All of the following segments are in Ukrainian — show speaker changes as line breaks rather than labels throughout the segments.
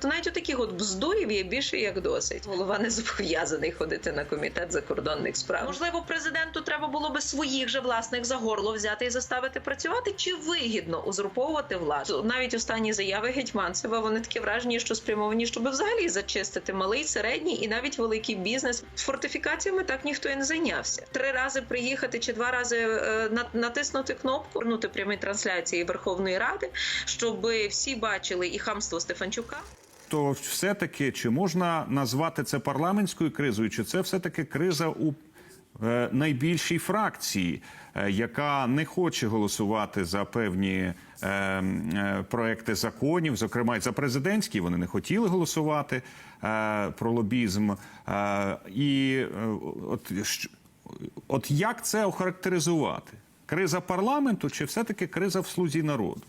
То навіть у таких от бздурів є більше як досить. Голова не зобов'язаний ходити на комітет закордонних справ. Можливо, президенту треба було би своїх же власних за горло взяти і заставити працювати, чи вигідно узурповувати владу. Навіть останні заяви Гетьманцева вони такі вражені, що спрямовані, щоб взагалі зачистити малий, середній і навіть великий бізнес. З фортифікаціями так ніхто і не зайнявся. Три рази приїхати чи два рази е, на- натиснути кнопку, вернути прямі трансляції Верховної Ради, щоб всі бачили і хамство Стефанчука.
То все-таки чи можна назвати це парламентською кризою, чи це все-таки криза у е, найбільшій фракції, е, яка не хоче голосувати за певні е, проекти законів, зокрема й за президентські, вони не хотіли голосувати про лобізм. І от, от як це охарактеризувати? Криза парламенту чи все-таки криза в слузі народу?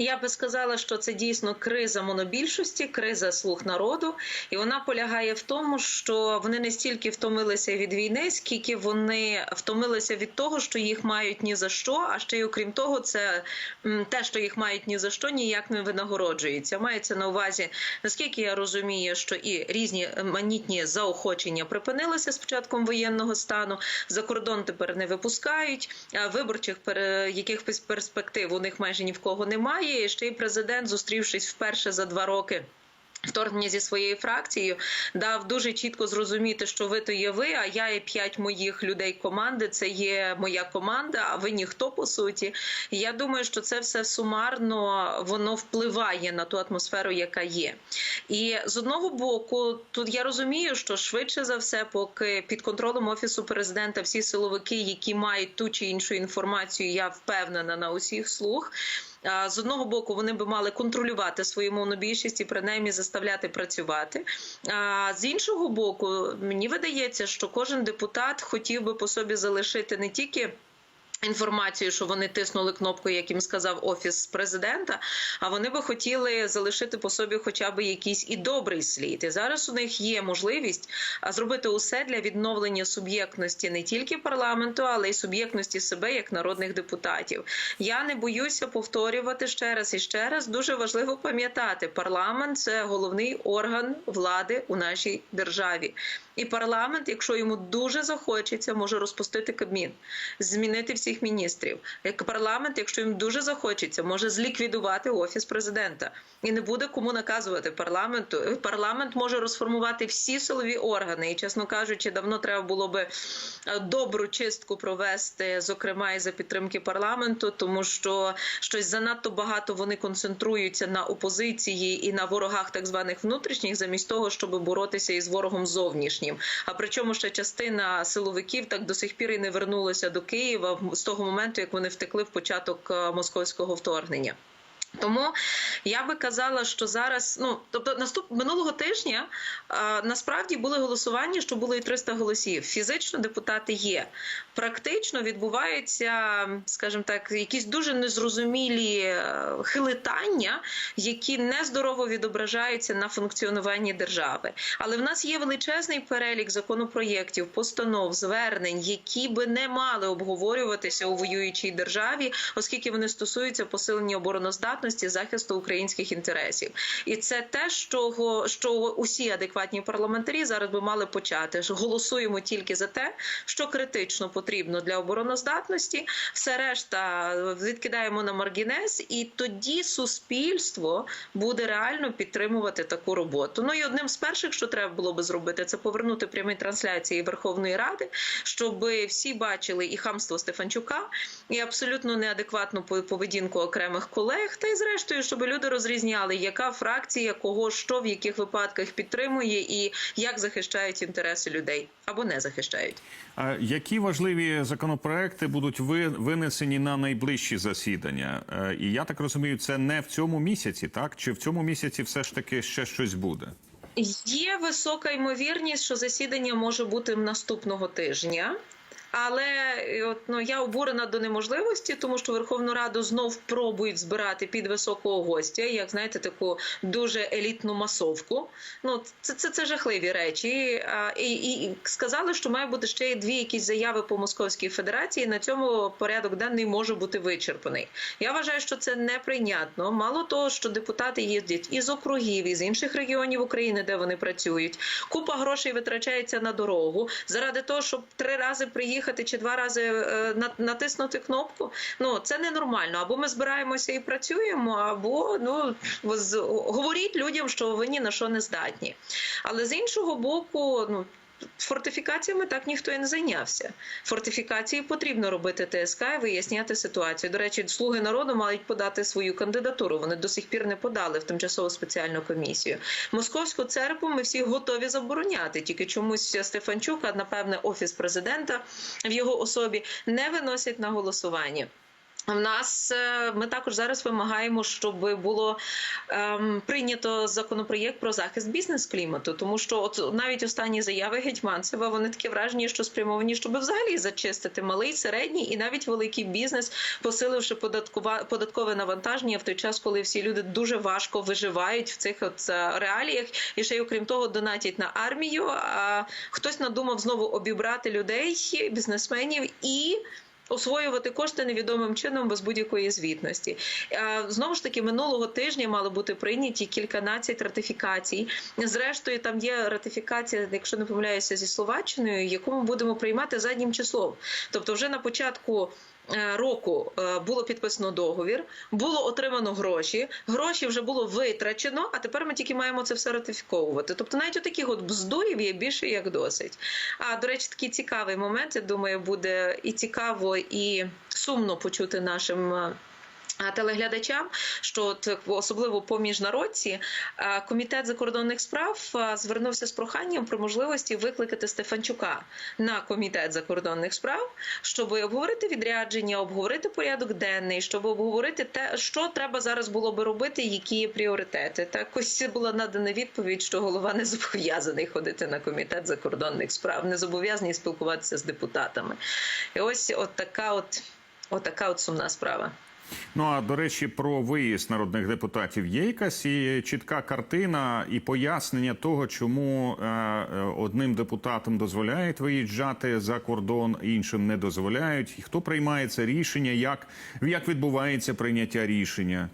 Я би сказала, що це дійсно криза монобільшості, криза слуг народу, і вона полягає в тому, що вони не стільки втомилися від війни, скільки вони втомилися від того, що їх мають ні за що. А ще й окрім того, це те, що їх мають ні за що, ніяк не винагороджується. Мається на увазі, наскільки я розумію, що і різні манітні заохочення припинилися з початком воєнного стану. За кордон тепер не випускають. Виборчих якихось перспектив у них майже ні в кого немає. І ще й президент, зустрівшись вперше за два роки. Вторгнення зі своєю фракцією дав дуже чітко зрозуміти, що ви то є ви, а я і п'ять моїх людей команди. Це є моя команда. А ви ніхто по суті. Я думаю, що це все сумарно воно впливає на ту атмосферу, яка є. І з одного боку, тут я розумію, що швидше за все, поки під контролем офісу президента всі силовики, які мають ту чи іншу інформацію, я впевнена на усіх слух. З одного боку, вони би мали контролювати свою монобільшість і принаймні заставляти працювати. А з іншого боку, мені видається, що кожен депутат хотів би по собі залишити не тільки. Інформацію, що вони тиснули кнопку, як їм сказав офіс президента. А вони би хотіли залишити по собі, хоча б якийсь і добрий слід. І зараз у них є можливість зробити усе для відновлення суб'єктності не тільки парламенту, але й суб'єктності себе як народних депутатів. Я не боюся повторювати ще раз і ще раз. Дуже важливо пам'ятати, парламент це головний орган влади у нашій державі. І парламент, якщо йому дуже захочеться, може розпустити кабмін, змінити всіх міністрів. Як парламент, якщо їм дуже захочеться, може зліквідувати офіс президента і не буде кому наказувати парламенту. Парламент може розформувати всі силові органи. І, чесно кажучи, давно треба було би е, добру чистку провести, зокрема і за підтримки парламенту, тому що щось занадто багато вони концентруються на опозиції і на ворогах так званих внутрішніх, замість того, щоб боротися із ворогом зовнішнім. А причому ще частина силовиків так до сих пір і не вернулася до Києва з того моменту, як вони втекли в початок е, московського вторгнення. Тому я би казала, що зараз, ну тобто, наступ минулого тижня а, насправді були голосування, що було і 300 голосів. Фізично депутати є. Практично відбуваються, скажімо так, якісь дуже незрозумілі е, хилитання, які нездорово відображаються на функціонуванні держави. Але в нас є величезний перелік законопроєктів, постанов, звернень, які би не мали обговорюватися у воюючій державі, оскільки вони стосуються посилення обороноздатності, захисту українських інтересів. І це те, що, що усі адекватні парламентарі зараз би мали почати. Голосуємо тільки за те, що критично потрібно для обороноздатності. Все решта відкидаємо на маргінез, і тоді суспільство буде реально підтримувати таку роботу. Ну і одним з перших, що треба було би зробити, це повернути прямі трансляції Верховної Ради, щоб всі бачили і хамство Стефанчука, і абсолютно неадекватну поведінку окремих колег. Та й зрештою, щоб люди розрізняли, яка фракція кого що в яких випадках підтримує і як захищають інтереси людей або не захищають.
А які важливі законопроекти будуть ви- винесені на найближчі засідання? Е, І я так розумію, це не в цьому місяці, так? Чи в цьому місяці все ж таки ще щось буде?
Є висока ймовірність, що засідання може бути наступного тижня. Але е, от, ну, я обурена до неможливості, тому що Верховну Раду знов пробують збирати під високого гостя, як знаєте, таку дуже елітну масовку. Ну це це, це жахливі речі. А, і, і сказали, що має бути ще дві якісь заяви по Московській Федерації. На цьому порядок денний може бути вичерпаний. Я вважаю, що це неприйнятно. Мало того, що депутати їздять із округів, із інших регіонів України, де вони працюють. Купа грошей витрачається на дорогу заради того, щоб три рази приїхати чи два рази е, натиснути кнопку. Ну це ненормально. Або ми збираємося і працюємо, або ну говоріть людям, що ви ні на що не здатні. Але з іншого боку, ну. Фортифікаціями так ніхто і не зайнявся. Фортифікації потрібно робити ТСК і виясняти ситуацію. До речі, слуги народу мають подати свою кандидатуру. Вони до сих пір не подали в тимчасову спеціальну комісію. Московську церкву ми всі готові забороняти. Тільки чомусь Стефанчук, а напевне офіс президента в його особі не виносять на голосування. В нас е, ми також зараз вимагаємо, щоб було ем, прийнято законопроєкт про захист бізнес-клімату, тому що от навіть останні заяви Гетьманцева вони таке враження, що спрямовані, щоб взагалі зачистити малий, середній і навіть великий бізнес, посиливши податкова податкове навантаження в той час, коли всі люди дуже важко виживають в цих от е, реаліях, і ще й окрім того, донатять на армію. А хтось надумав знову обібрати людей, бізнесменів і освоювати кошти невідомим чином без будь-якої звітності. Е, Знову ж таки, минулого тижня мали бути прийняті кільканадцять ратифікацій. Зрештою, там є ратифікація, якщо не помиляюся, зі Словаччиною, яку ми будемо приймати заднім числом. Тобто, вже на початку. Е, Року е, було підписано договір, було отримано гроші. Гроші вже було витрачено, а тепер ми тільки маємо це все ратифіковувати. Тобто, навіть у таких от бздурів є більше як досить. А до речі, такий цікавий момент. Я думаю, буде і цікаво, і сумно почути нашим. Е, Телеглядачам, що от, особливо по міжнародці, е, комітет закордонних справ е, звернувся з проханням про можливості викликати Стефанчука на комітет закордонних справ, щоб обговорити відрядження, обговорити порядок денний, щоб обговорити те, що треба зараз було би робити, які є пріоритети. Так ось була надана відповідь, що голова не зобов'язаний ходити на комітет закордонних справ, не зобов'язаний спілкуватися з депутатами. І ось от така от, от така от сумна справа.
Ну а до речі, про виїзд народних депутатів є якась і чітка картина і пояснення того, чому е, е, одним депутатам дозволяють виїжджати за кордон, іншим не дозволяють. І хто приймає це рішення? Як, як відбувається прийняття рішення?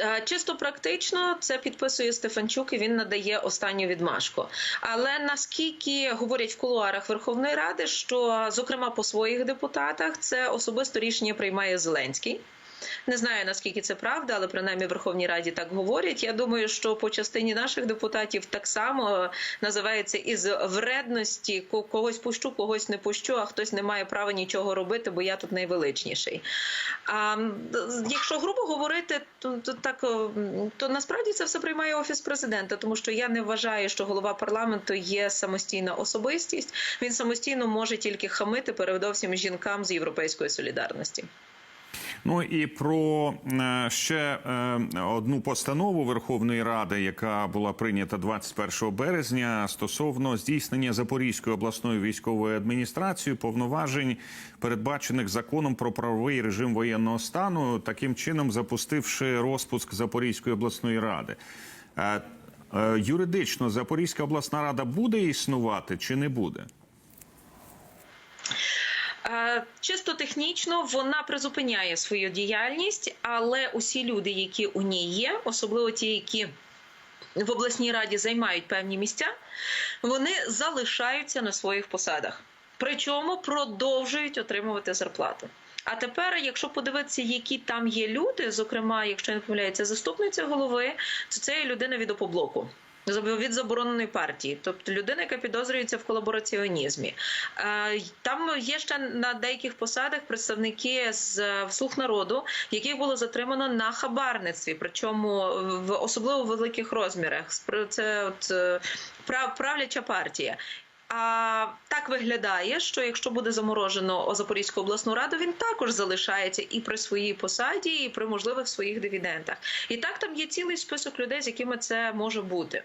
Е, Чисто практично це підписує Стефанчук і він надає останню відмашку. Але наскільки говорять в кулуарах Верховної Ради, що зокрема по своїх депутатах це особисто рішення приймає Зеленський. Не знаю наскільки це правда, але принаймні в Верховній Раді так говорять. Я думаю, що по частині наших депутатів так само називається із вредності ко- когось пущу, когось не пущу, а хтось не має права нічого робити, бо я тут найвеличніший. А якщо грубо говорити, то, то так то насправді це все приймає офіс президента, тому що я не вважаю, що голова парламенту є самостійна особистість. Він самостійно може тільки хамити передовсім жінкам з європейської солідарності.
Ну і про е, ще е, одну постанову Верховної Ради, яка була прийнята 21 березня, стосовно здійснення Запорізької обласної військової адміністрації повноважень, передбачених законом про правовий режим воєнного стану, таким чином запустивши розпуск Запорізької обласної ради. Е, Юридично Запорізька обласна рада буде існувати чи не буде?
Е, Чисто технічно вона призупиняє свою діяльність, але усі люди, які у ній є, особливо ті, які в обласній раді займають певні місця, вони залишаються на своїх посадах. Причому продовжують отримувати зарплату. А тепер, якщо подивитися, які там є люди, зокрема, якщо не помиляється, заступниця голови, то це є людина від опоблоку. Від забороненої партії, тобто людина, яка підозрюється в колабораціонізмі. Е, Там є ще на деяких посадах представники з слух народу, яких було затримано на хабарництві, причому в особливо великих розмірах. Це от е, правляча партія. А так виглядає, що якщо буде заморожено Запорізьку обласну раду, він також залишається і при своїй посаді, і при можливих своїх дивідендах. І так там є цілий список людей, з якими це може бути.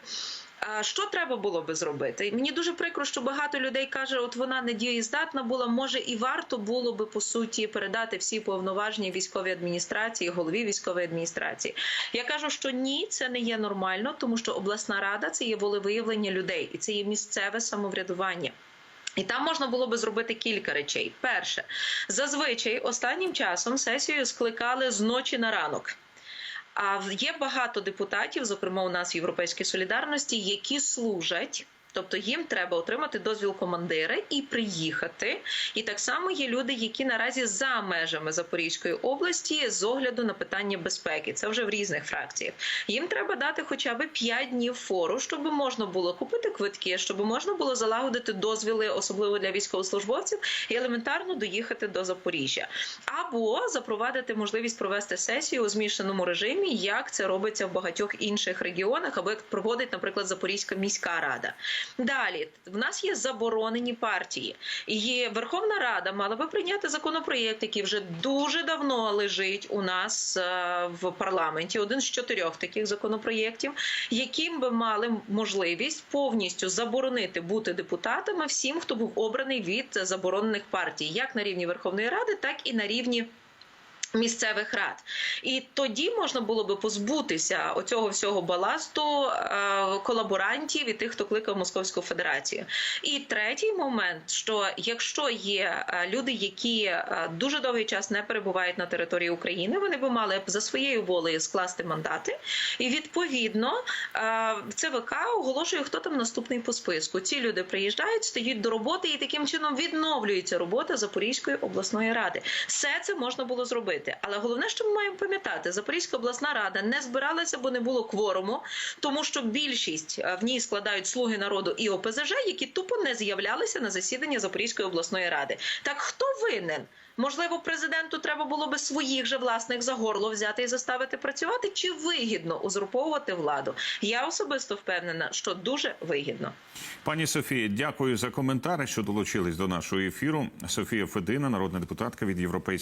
Що треба було би зробити? Мені дуже прикро, що багато людей каже, от вона не дієздатна була. Може, і варто було би по суті передати всі повноваження військовій адміністрації, голові військової адміністрації. Я кажу, що ні, це не є нормально, тому що обласна рада це є волевиявлення людей, і це є місцеве самоврядування. І там можна було би зробити кілька речей. Перше, зазвичай останнім часом сесію скликали з ночі на ранок. А є багато депутатів, зокрема у нас в Європейській солідарності, які служать. Тобто їм треба отримати дозвіл командира і приїхати. І так само є люди, які наразі за межами Запорізької області з огляду на питання безпеки. Це вже в різних фракціях. Їм треба дати хоча б 5 днів фору, щоб можна було купити квитки, щоб можна було залагодити дозвіли, особливо для військовослужбовців, і елементарно доїхати до Запоріжжя, або запровадити можливість провести сесію у змішаному режимі, як це робиться в багатьох інших регіонах, або як проводить, наприклад, Запорізька міська рада. Далі в нас є заборонені партії, і Верховна Рада мала би прийняти законопроєкт, який вже дуже давно лежить у нас е, в парламенті. Один з чотирьох таких законопроєктів, яким би мали можливість повністю заборонити бути депутатами всім, хто був обраний від заборонених партій, як на рівні Верховної Ради, так і на рівні. Місцевих рад, і тоді можна було би позбутися оцього всього баласту е, колаборантів і тих, хто кликав Московську Федерацію. І третій момент: що якщо є е, люди, які е, дуже довгий час не перебувають на території України, вони би мали б за своєю волею скласти мандати, і відповідно е, ЦВК оголошує, хто там наступний по списку. Ці люди приїжджають, стають до роботи, і таким чином відновлюється робота Запорізької обласної ради. Все це можна було зробити. Але головне, що ми маємо пам'ятати, Запорізька обласна рада не збиралася, бо не було кворуму, тому що більшість е, в ній складають слуги народу і ОПЗЖ, які тупо не з'являлися на засідання Запорізької обласної ради. Так хто винен? Можливо, президенту треба було би своїх же власних за горло взяти і заставити працювати, чи вигідно узурповувати владу? Я особисто впевнена, що дуже вигідно.
Пані Софія, дякую за коментари, що долучились до нашого ефіру. Софія Федина, народна депутатка від Європейської.